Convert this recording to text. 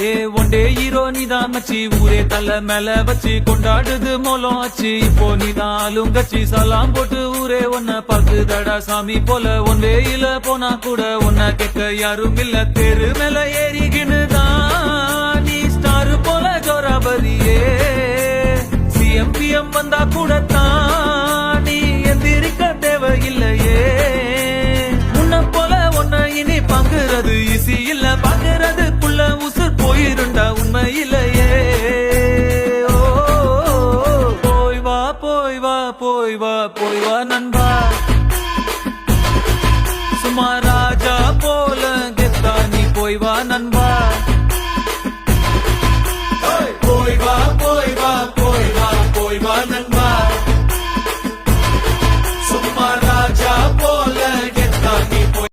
ஏ one day hero நீதான் மச்சி. ஊரே தலை மேல வச்சு கொண்டாடுது மோலம் ஆச்சு இப்போ நீதான் ஆளுங்கச்சி சலாம் போட்டு ஊரே ஒன்னை பார்த்து தடா சாமி போல. ஒன் வேயில போனா கூட உன்னை கேட்க யாரும் இல்ல. தெரு மேல ஏறிக்கின்னு நீ ஸ்டாரு போல ஜோராபரியே சிஎம்பிஎம் வந்தா கூட தான் நீ எந்திரிக்க தேவையில்லையே. உன்ன போல ஒன்ன இனி பங்குறது ஈஸி இல்ல இல்ல. போய் வா போய் வா போய் வா நண்பா. சும்மா ராஜா போல கெத்தா நீ போய் வா நண்பா.